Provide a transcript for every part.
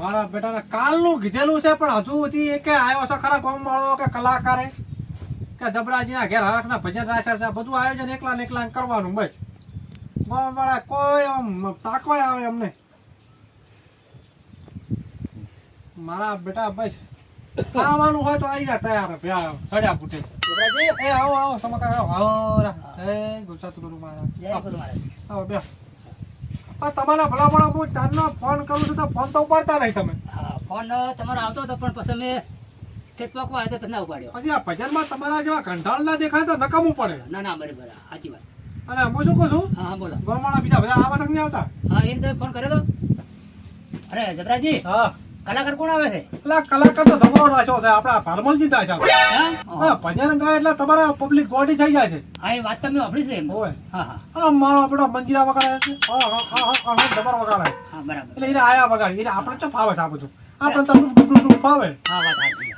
મારા બેટાને કાલનું કીધેલું છે પણ હજુ સુધી એ કે આવ્યો છે ખરા ગોમ વાળો કે કલાકારે? કે જબરાજીના ઘેર હરખના ભજન રાખ્યા છે બધું આયોજન એકલા ને એકલા કરવાનું બસ. ગોમ વાળા કોઈ આમ તાકવાય આવે અમને. મારા બેટા બસ ખાવાનું હોય તો આવી જા તૈયાર સડ્યા ફૂટે. એ આવો આવો સમકા આવો આવો રા. એ જય મહારાજ. આવો બે તમારા ભલામણ ભલા હું ચાંદનો ફોન કરું છું તો ફોન તો ઉપાડતા નહીં તમે. ફોન તમારો આવતો હતો પણ પછી મેં ઠેઠ પકવા આવ્યો તો ના ઉપાડ્યો. પછી આ ભજનમાં તમારા જેવા કંટાળ ના દેખાય તો નકામું પડે ના ના બરાબર સાચી વાત. અને હું શું કહું છું? હા હા બોલો. ભલામણ બીજા બધા આવા તક નહીં આવતા? હા એને તમે ફોન કર્યો તો? અરે જબરાજી. હા. કલાકાર કોણ આવે છે? એટલે કલાકાર તો તમારો રાખ્યો છે આપણા ભારમલજી રાખ્યા. હા? ભજન ગાય એટલે તમારા પબ્લિક ગોડી થઈ જાય છે. હા એ વાત તમે વાપરી છે ઓય હા હા. મારો આપણો મંજીરા વગાડે છે. હા હા હા હા હા જબર વગાડે. હા બરાબર. એટલે એને આયા વગાડી. એટલે આપણે તો ફાવે છે આ બધું? આપણે તો ડૂબ ડૂબ ડૂબ ફાવે. હા વાત સાચી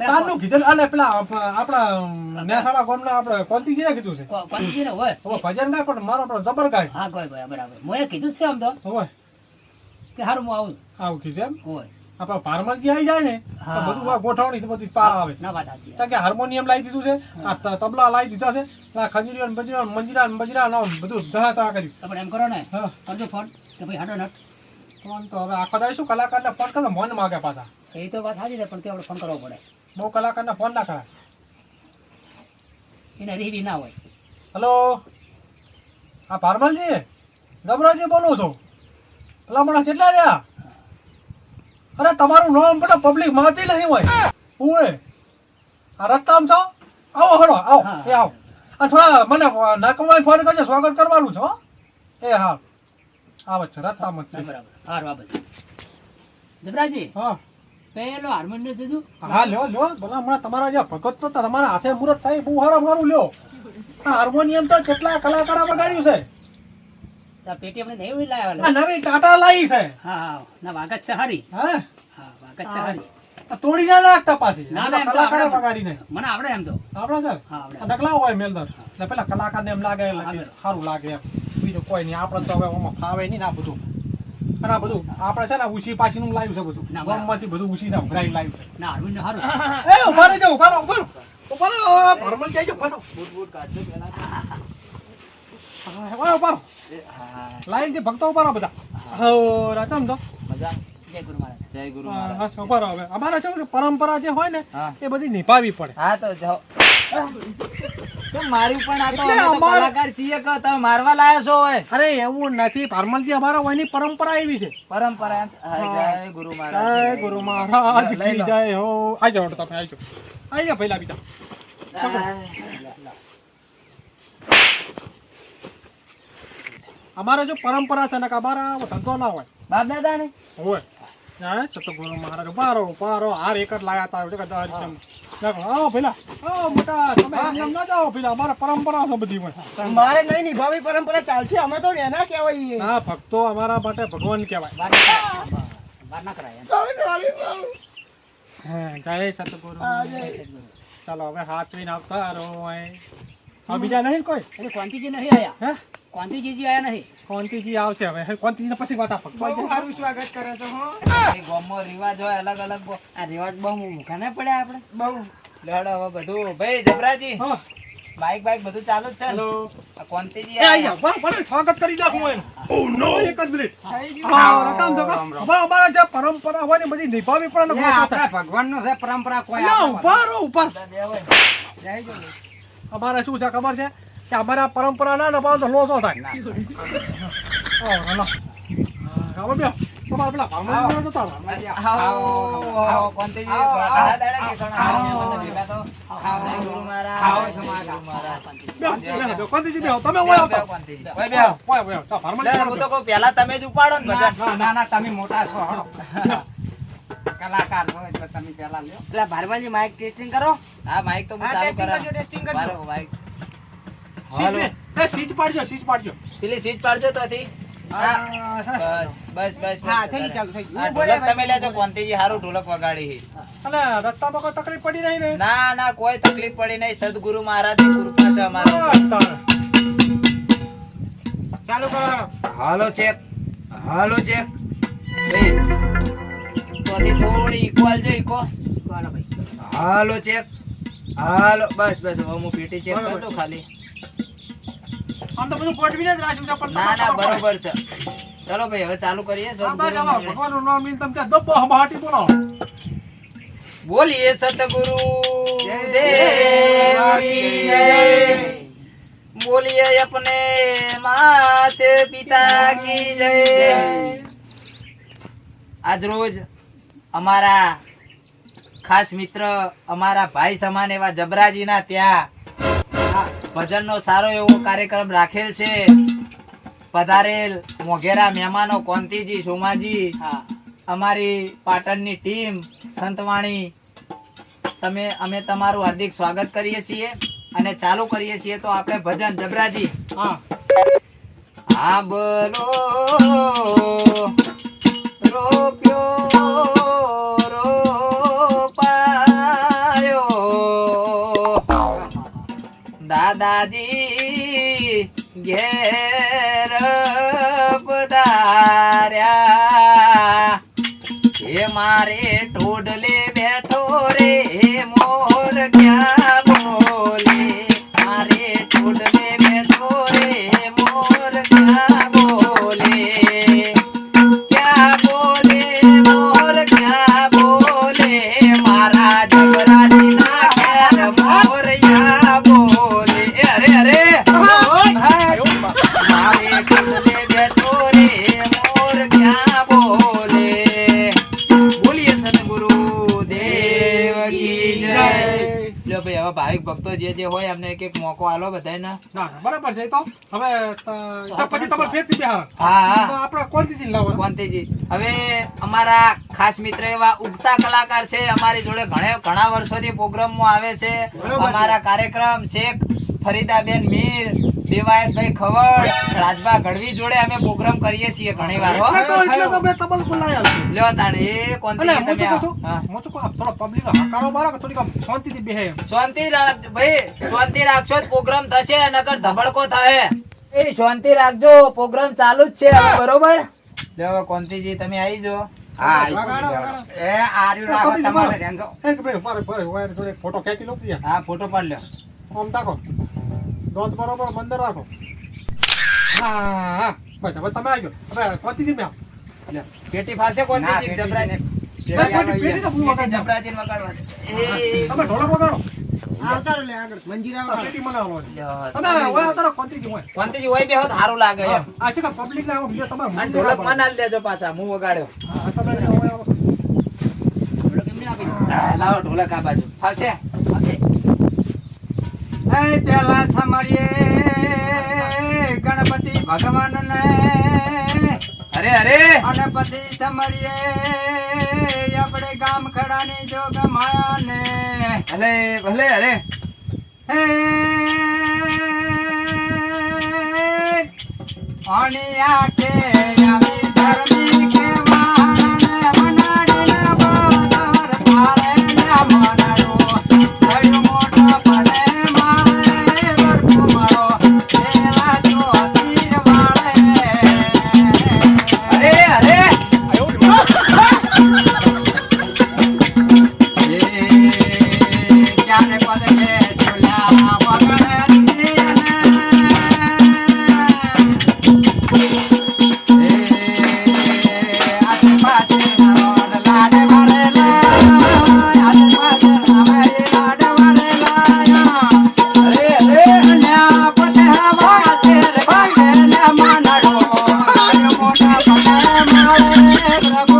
પેલા કારનું કીધેલું. અને પેલા આપણા નેસાડા ગામના આપણે કોંતીજીએ કીધું છે. કો- હોય? હવે ભજન ગાય પણ મારો આપણો જબર ગાય હા કોઈ બરાબર. મોએ કીધું છે આમ તો? હોય. કે હારું હું આવું. આવું કીધું એમ? હોય. આપણા ભારમલજી આવી જાય ને બધું ગોઠવણી બધી પાર આવે. કારણ કે હાર્મોનિયમ લાવી દીધું છે આ તબલા લાવી દીધા છે આ ખજૂરીઓ બજીરા મંજીરા ને બધું ધડા તા કર્યું. તમે એમ કરો ને કરજો ફોન કે ભાઈ હાડો નટ. ફોન તો હવે આખો દાડી શું કલાકારને ફોન કરો મન માગે પાછા. એ તો વાત સાચી છે પણ તે આપણે ફોન કરવો પડે. બહુ કલાકારને ફોન ના કરાય. એને રીવી ના હોય. હલો? આ ફાર્મલજી જબરાજી બોલું છું. પેલા મને કેટલા રહ્યા? અરે તમારું નામ બધા પબ્લિક માતી નહીં હોય. હું આ રસ્તામાં છો? આવો હળો આવો. એ આવો. આ થોડા મને નાકમાં ફોન કરજો સ્વાગત કરવાનું છે હો. એ હા. આવે છે રસ્તામાં છે. બરાબર. હા બધું જબરાજી હા. પેલો હાર્મોનિયમ જોજો. હા લ્યો લ્યો. ભલા હમણાં તમારા જે ભગત તો તમારા હાથે મુહૂર્ત થાય બહુ હારા મારું લ્યો. આ હાર્મોનિયમ તો કેટલા કલાકારો બગાડ્યું છે? પેટી આપણે નહીં લાવ્યા નવી ટાટા લાવી છે. હા હા ના વાગત છે હારી. હા? હા વાગત છે હારી. તોડી ના લાગતા પાછી. ના, ના, ને મને આવડે એમ તો. આવડે છે? હા નકલા હોય મેલદર. એટલે પેલા કલાકારને એમ લાગે સારું લાગે એમ. બીજું કોઈ નહીં. આપણે તો હવે આમાં ફાવે નહીં ના બધું. અને આ બધું આપણે છે ને ઉછી પાછીનું લાવ્યું છે બધું. ના. ગામમાંથી બધું ઉછી ના ઉઘરાઈ લાવ્યું છે. ના હાર્મોનિયમ સારું એ ઊભા રહેજો ઊભા રહો ઊભા રહો. ઊભા રહો ભરમલ જઈજો ઊભા રહો. કાઢજો ઊભા રહો, ઊભા લાઈનથી ભક્તો રહો બધા. હો રાચમ તો હવે છે, પરંપરા જે હોય ને એ બધી નિભાવી પડે હા તો જાઓ મારી પણ કલાકાર છીએ તમે મારવા લાયા છો હોય અરે એવું નથી ભારમલજી અમારા વયની પરંપરા એવી છે પરંપરા જય ગુરુ મહારાજ ગુરુ મહારાજ કી જય હો. આઈ તમે પહેલા બીજા અમારે જો પરંપરા છે ને કે અમારા ધંધો ના હોય. બાપ દાદા ને હોય હા સતો મહારાજ પારો પારો હાર એક જ લાયા તા. નાખો આવો પેલા આવો મોટા તમે એમ ના જાઓ પેલા અમારા પરંપરા છે બધી હોય મારે નહીં નિભાવી પરંપરા ચાલશે અમે તો એના કહેવાય ના ભક્તો અમારા માટે ભગવાન કહેવાય. વાર ના કરાય. જય સતગુરુ જય. ચાલો હવે હાથ જોઈને આવતા રહો. હા બીજા નહીં કોઈ? એટલે કોંતીજી નહીં આયા? હે? કોંતીજીજી આયા નહીં? કોંતીજી આવશે હવે. કોંતીજી પછી વાત આ બહુ સારું સ્વાગત કરે છે હો. એ ગોમો રિવાજ હોય અલગ અલગ આ રિવાજ બહુ મૂકા ના પડ્યા આપણે. બહુ. લેડો હવે બધું. ભાઈ જબરાજી. હા. બાઈક બાઈક બધું ચાલુ જ છે હેલો. આ કોંતીજી આયા. વાહ બરાબર સ્વાગત કરી નાખું એમ. ઓ નો એક જ મિનિટ. હા રકમ જો બા અમારા જે પરંપરા હોય ને બધી નિભાવી પણ ન ભગવાન નો ભગવાનનો છે પરંપરા કોઈ ઉપર ઉપર જય ગુરુ. અમારે શું છે ખબર છે? કે અમારા પરંપરા ના નભાવ તો લોસો થાય પેલા. તમે જ ઉપાડો ને ના ના તમે મોટા છો. કલાકાર છો એટલે તમે પહેલા લ્યો. એટલે ભારવાજી માઇક ટેસ્ટિંગ કરો. હા માઇક તો હું ચાલુ testing ટેસ્ટિંગ કરજો, માઇક હાલો એ, સીટ પાડજો સીટ પાડજો. પેલી સીટ પાડજો તો હતી બસ બસ બસ હા થઈ ચાલુ થઈ ઢોલક તમે લેજો કોંતીજી હારું ઢોલક વગાડી છે. અને રસ્તામાં કોઈ તકલીફ પડી નહીં ને? ના ના કોઈ તકલીફ પડી નહીં. સદગુરુ મહારાજની કૃપા છે અમારે ચાલુ કરો. હાલો ચેક હાલો ચેક તોથી થોડી equal છે, equal. હાલો ભાઈ હાલો ચેક હાલો બસ બસ હવે હું પેટી ચેક કરી દઉં ખાલી આમ તો બધું ગોઠવીને જ રાખ્યું છે પણ ના ના તમારે ખબર બરોબર છે ચલો ભાઈ હવે ચાલુ કરીએ પડે. હા, બસ સદગુરુ આમાં ભગવાનનું નામ લઈને તમે ક્યાં દબ્બો હમાટી બોલો બોલીએ સતગુરુ જય દેવ કી જય બોલીએ अपने मात પિતા કી જય આજ રોજ અમારા ખાસ મિત્ર અમારા ભાઈ સમાન એવા જબરાજીના ત્યાં ભજનનો સારો એવો કાર્યક્રમ રાખેલ છે. પધારેલ મોઘેરા મહેમાનો કોંતીજી સોમાજી અમારી પાટણની ટીમ સંતવાણી તમે અમે તમારું હાર્દિક સ્વાગત કરીએ છીએ અને ચાલુ કરીએ છીએ તો આપણે ભજન. જબરાજી. હા. હા બોલો. દાદાજી ઘેર પધાર્યા. એ મારે ટોડલે બેઠો રે. ભાઈ હવે ભાવિક ભક્તો જે જે હોય એમને એક એક મોકો આલો બધાને ના બરાબર છે તો. હવે પછી તમારે ફેરથી બિહાર હા આપણે કોણથી લાવો કોંતીજી હવે અમારા ખાસ મિત્ર એવા ઉગતા કલાકાર છે અમારી જોડે ઘણે ઘણા વર્ષોથી પ્રોગ્રામમાં આવે છે. અમારા કાર્યક્રમ શેખ ફરીદાબેન મીર દેવાયતભાઈ ખવડ. રાજભા ગઢવી જોડે અમે પ્રોગ્રામ કરીએ છીએ ઘણી વાર એટલે તો એટલે તો મેં તબલ બોલાયા લ્યો તાણે એ એટલે તમે શું આવો. કહું છું? હા. હું શું કહું, થોડો public હકારો મારો કે થોડીક શાંતિથી બેસે શાંતિ રાખ ભાઈ શાંતિ રાખશો પ્રોગ્રામ થશે નકર ધબડકો થાય એ શાંતિ રાખજો પ્રોગ્રામ ચાલુ જ છે બરોબર? લ્યો કોંતીજી તમે આવી જો. ફોટો ખેંચી લો. હા ફોટો પાડ લ્યો. આમ તાકો દોત બરોબર બંદર રાખો. હા હા બસ હવે તમે આવી હવે પહોંચી મેં. લ્યો. પેટી ફાડશે કોંતીજી ના, જબરાજી. પેટી બસ, પેટી- પેટી તો હું પેટી જબરાજી વગાડવા એ તમે ઢોલક વગાડો આવતારો લે આગળ. મંજીરા પેટી મને આવડો તમે ઓય આવતારો કોંતીજી હોય. કોંતીજી હોય બેહો તો સારું લાગે એમ. આ છે કે public ને આવો બીજો તમારે મંદિર ઢોલક. મને પાછા હું વગાડ્યો. હા, તમે ઓય આવો. થોડોક એમને આપી લાવો ઢોલક આ બાજુ. ફાવશે? ફાવશે. એ પેલા સમરીએ ગણપતિ ભગવાન ને અરે અરે! અને પછી સમરીએ આપણે ગામ ખડાની જોગ માયા ને ભલે ભલે અરે! હે! અણિયા કે આવી ધર્મી negra.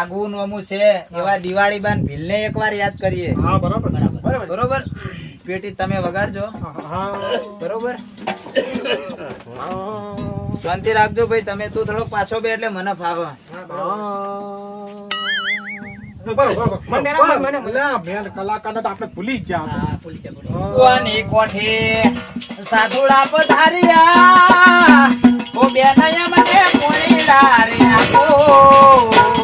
આગવું નોમું છે એવા દિવાળી બાન ભીલને એકવાર યાદ કરીએ. હા બરાબર. બરાબર. બરોબર? પેટી તમે વગાડજો. હા બરોબર? શાંતિ રાખજો ભાઈ તમે તું થોડોક પાછો બે એટલે મને ફાવે. કુવાની કોઠે સાધુડા પધાર્યા? ઓ બેનaya મને પોણી લાર્યા.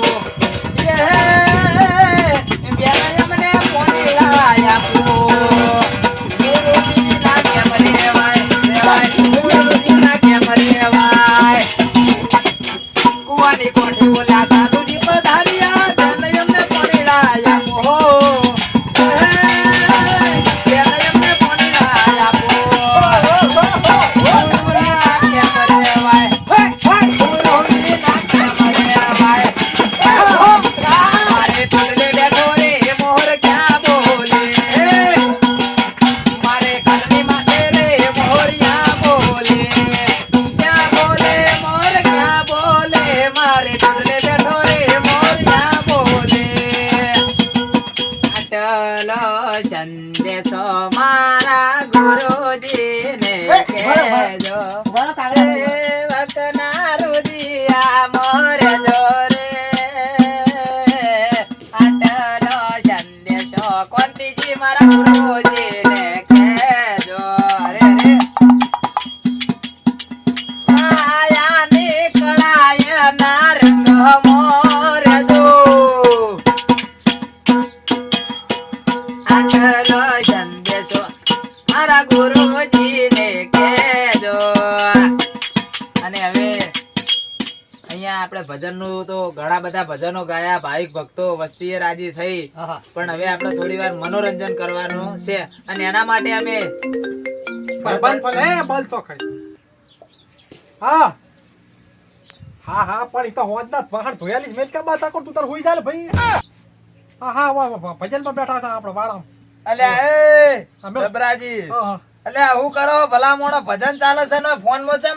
melhor. Bora, tá, galera? ભજનો ગાયા ભાવિક ભક્તો વસ્તીએ રાજી થઈ. હા, હા. પણ હવે આપણે થોડી વાર મનોરંજન કરવાનું છે અને એના માટે અમે હા હા. હા પણ ઈ તો હોજ ના પહાડ ધોયાલી મેલ કા બાત આકો તું તાર હોઈ જાય ભાઈ. હા હા વાહ વાહ ભજનમાં બેઠા હતા આપણે વાળા. અલ્યા એ અમે- હા. અલ્યા હું કરો ભલા મોણો ભજન ચાલે છે ને ફોનમાં છે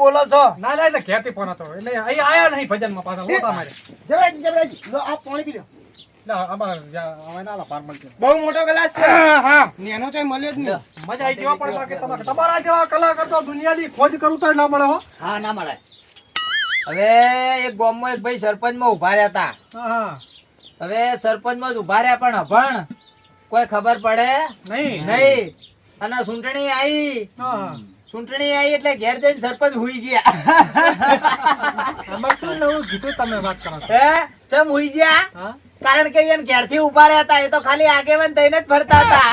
બોલો છો? ના ના એટલે ઘેરથી ફોન હતો. એટલે અહીં આયા નહીં ભજનમાં પાછા લોટા મારે જબરાજી જબરાજી. લો આ પાણી પી લો. બહુ મોટો ગ્લાસ છે. હા હા. નેનો તો મળ્યો જ નહીં. મજા આવી ગયો પણ બાકી તમારે તમારા જેવા કલાકાર તો દુનિયાની ખોજ કરું તો ના મળે હો. હા ના મળે. હવે એક ગામમાં એક ભાઈ સરપંચમાં ઊભા રહ્યા હતા. હા હા. હવે સરપંચમાં જ ઊભા રહ્યા પણ અભણ કોઈ ખબર પડે? નહીં. નહીં. અને સુંટણી આવી હા. હા આવી એટલે ઘેર જઈને સરપંચ હુઈ ગયા. શું નવું કીધું તમે વાત કરો હે? ચમ હુઈ ગયા? કારણ કે એને ઘેરથી ઊભા રહ્યા હતા એ તો ખાલી આગેવાન થઈને જ ફરતા હતા.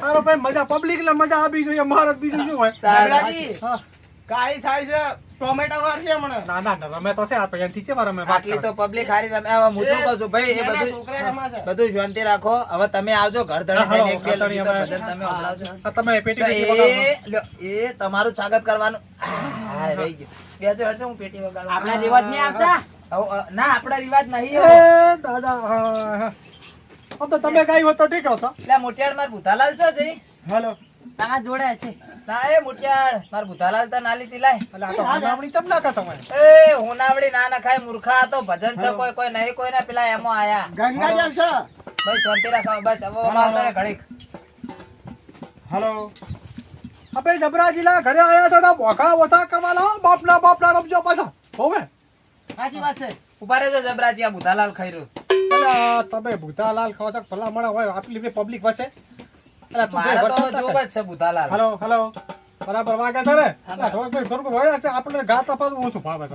તારો ભાઈ મજા પબ્લિક ને મજા આપી ગઈ અમારે બીજું શું હોય? કાઈ થાય છે. ટોમેટો વાર છે હમણાં. ના ના રમે તો છે આપણે એનથી છે રમે આટલી તો પબ્લિક હારી રમે હવે હું શું કહું છું. ભાઈ એ બધું છોકરા રમા છે બધું શાંતિ રાખો. હવે તમે આવજો ઘર ધડે થઈને એક બે ગીતો ભજન તમે સંભળાવજો. તમે પેટી તો એ તમારું સ્વાગત કરવાનું. હા રહી ગયું. બેજો હટજો હું પેટી વગાડું. આપણા રિવાજ નહીં આવતા? ના આપણા રિવાજ નહીં દાદા હા, હા. તો તમે કઈ હોત તો ઠીક હતો એટલે મોટિયાળ માર ભૂતાલાલ છો જઈ હેલો. તમારા જોડે છે. ના એ મુટિયાળ માર ભૂતાલાલ તો એટલે આ તો હમણાં ચમ નાખા તમે એ હોનાવડી ના નખાય મૂર્ખા તો ભજન છે કોઈ કોઈ નહીં કોઈ ના પેલા એમો આયા. ગંગાજળ છે? ભાઈ શાંતિ રાખો બસ હવે રે ઘડીક. હેલો. અબે જબરાજીલા ઘરે આયા તો બોખા ઓછા કરવા લાવો બાપના બાપના રમજો પાછા. હોવે? સાચી વાત છે. ઊભા રહેજો જબરાજી આ ભૂતાલાલ ખાઈ રહ્યો તમે ભૂતાલાલ ખાવ છો ભલા મળે હોય આટલી પબ્લિક વસે બરાબર વાગે છે ને? થોડુંક વળ્યા છે આપણે ગાતા પાછું ઓછું ભાવે છે.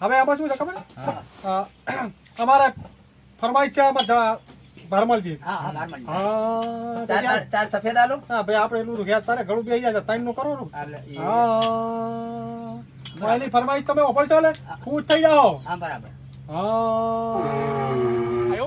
હવે આમાં શું છે ખબર? અમારે ફરમાઈશ છે આમાં ભારમલજી. હા ચાર ચાર સફેદ આલુ? હા ભાઈ આપણે ઘેર તારે ઘણું બેસી જાય ત્રણનું કરો હા એની ફરમાઈશ તમે ઓફર ચાલે ખુશ થઈ જાઓ. હા બરાબર. હા.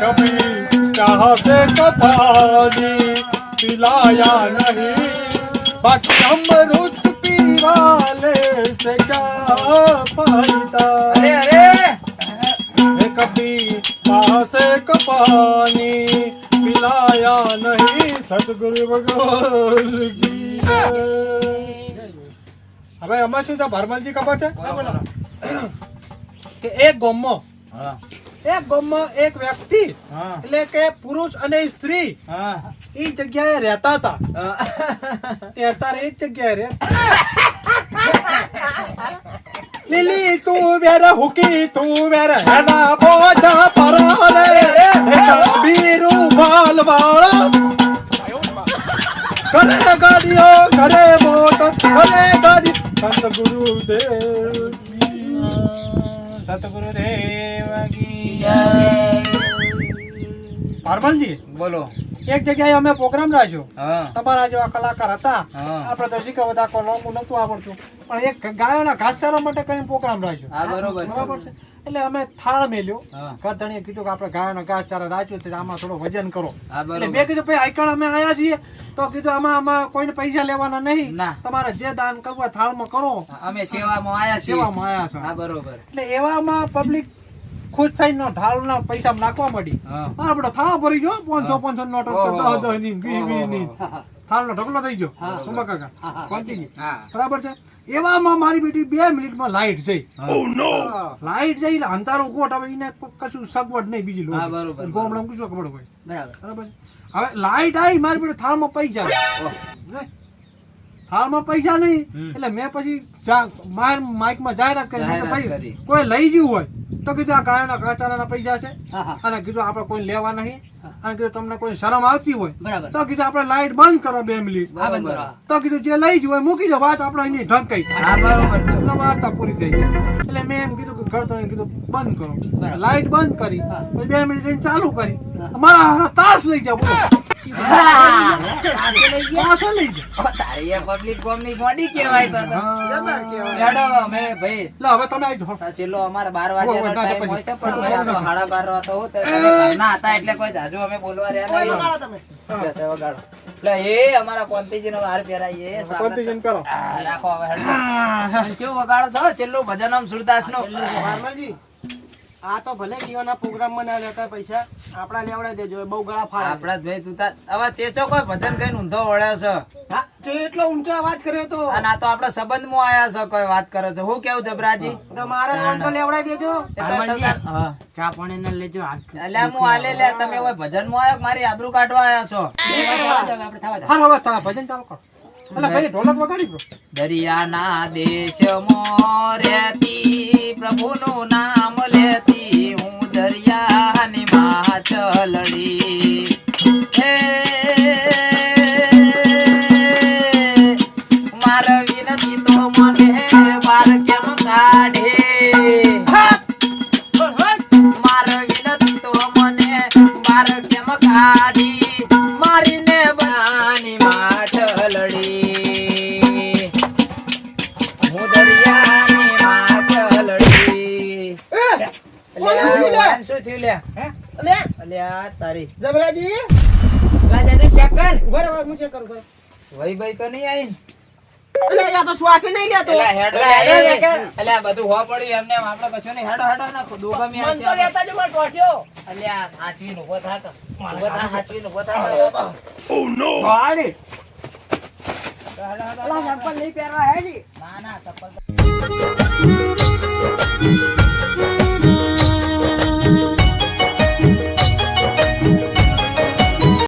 કભી ચાહતે કથાની પિલાયા નહીં. બાકી અમૃત પીવાલે સે ક્યા ફાયદા અરે! અરે કભી ચાહતે કપાની પિલાયા નહીં. સદગુરુ ભગવાન કી હવે આમાં શું છે? ભરમલજી ખબર છે? કે એક ગોમો હા. એક ગામમાં એક વ્યક્તિ એટલે કે પુરુષ અને સ્ત્રી એ જગ્યાએ રહેતા હતા. હા. તે એ જ જગ્યાએ રે લીલી તું વેર હુકી તું વેર હેડા બોજા પરારે હેડા બીરું માલ વાળા કરે ગાડીઓ કરે મોટર કરે ગાડી. સંત ગુરુદેવ さところで પારમલજી બોલો. એક જગ્યાએ અમે પ્રોગ્રામ રાખ્યો. તમારા જેવા કલાકાર હતા. આપણે તો શીખવા બધા કોઈ નતું આવડતું. પણ એક ગાયોના ઘાસચારા માટે કરીને પ્રોગ્રામ રાખ્યો. બરોબર છે. એટલે અમે થાળ મેલ્યો. કરધણીએ કીધું કે આપણે ગાયોના ઘાસચારા રાખ્યો તો આમાં થોડું વજન કરો. એટલે મેં કીધું ભાઈ આઈકણ અમે આયા છીએ. તો કીધું આમાં આમાં કોઈને પૈસા લેવાના નહીં. તમારે જે દાન કરવું થાળમાં કરો. અમે સેવામાં આયા સેવામાં આયા છો. બરોબર. એટલે એવામાં પબ્લિક ખુશ થઈને ઢાળના પૈસા નાખવા માંડી. આપડે થાળ ભરી ગયો પાંચસો પાંચસો નોટ. દસ દસની વીસ વીસની. થાળનો ઢગલો થઈ ગયો. હા. સુમા કાકા હા, હા. પહોંચી ગઈ બરાબર છે? એવામાં મારી બેટી બે મિનિટમાં લાઈટ જઈ. લાઇટ લાઈટ જઈ અંધારું કોટ હવે એને કશું સગવડ નહીં બીજી લોકો ગોમડામાં કશું ખબર હોય. બરાબર. બરાબર હવે લાઈટ આવી મારી બેટી થાળમાં પૈસા. થાળમાં પૈસા નહીં. એટલે મેં પછી માર માઇકમાં જાહેરાત કરી. કોઈ લઈ ગયું હોય તો કીધું આ ગાયના ઘાસચારાના પૈસા છે. અને કીધું આપણે કોઈ લેવા નહીં. અને કીધું તમને કોઈ શરમ આવતી હોય. તો કીધું આપણે લાઈટ બંધ કરો બે મિનિટ. તો કીધું જે લઈ જવું હોય મૂકી દો વાત આપણે એની ઢંકાઈ એટલે વાર્તા પૂરી થઈ ગઈ. એટલે મેં એમ કીધું કે ઘર કીધું બંધ કરો. લાઈટ બંધ કરી. પછી બે મિનિટ ચાલુ કરી. મારા તાસ લઈ જાવ એ અમારે ઓય, ના, time હોય છે પણ પછી. અમે આ તો સાડા બાર વાતો હોત તો તમે ઘરના હતા એટલે કોઈ જાજુ અમે બોલવા રહ્યા નહીં. વગાડો. રાખો હવે છો છેલ્લું ભજન આમ સુરદાસનું. ભારમલજી, આ તો ભલે ગીવાના પ્રોગ્રામમાં ના લેતા પૈસા આપડા લેવડાવી દેજો બહુ ગળા ફાળ. આપડા ભાઈ તું તાર હવે તે ચો કોઈ ભજન કઈ ઊંધો વળ્યો છે? હા, તે એટલો ઊંચો અવાજ કર્યો તો. અને આ તો આપણા સંબંધમાં આયા છે કોઈ વાત કરે છે. હું કેવું જબરાજી? તો મારે લોન તો લેવડા દેજો. હા. ચા પાણી ને લેજો અલ્યા હું આલે લે તમે કોઈ ભજનમાં કે મારી આબરૂ કાઢવા આયા છો? આપણે થવા દે. હારો હવે તમે ભજન ચાલુ કરો. એટલે ભાઈ ઢોલક વગાડી દો. દરિયાના રહેતી પ્રભુનું નામ લેતી હે માર વિનતી તો મને બાર કેમ કાઢે માર વિનતી તો મને બાર કેમ કાઢી મારીને બાની હું દરિયાની શું થયું લે અલ્યા તારી જબરાજી લા જાને કર. ઊભા હું check કરું ઊભા રહો. ભાઈ તો નહીં આઈ અલ્યા, આ તો શ્વાસ નહીં લેતો અલ્યા હેડો અલ્યા. અલ્યા બધું હો પડ્યું એમને આપણે કશું નહીં હેડો હેડો ના દોગમી મન તો લેતા જ માર ટોટ્યો. અલ્યા હાચવીને ઊભો થા તો. ઊભો થા હાચવીને ઊભો થા ભાળી. હેડો, હેડો, હેડો. ચપ્પલ નહીં પહેરવા હે જી. ના ના ચપ્પલ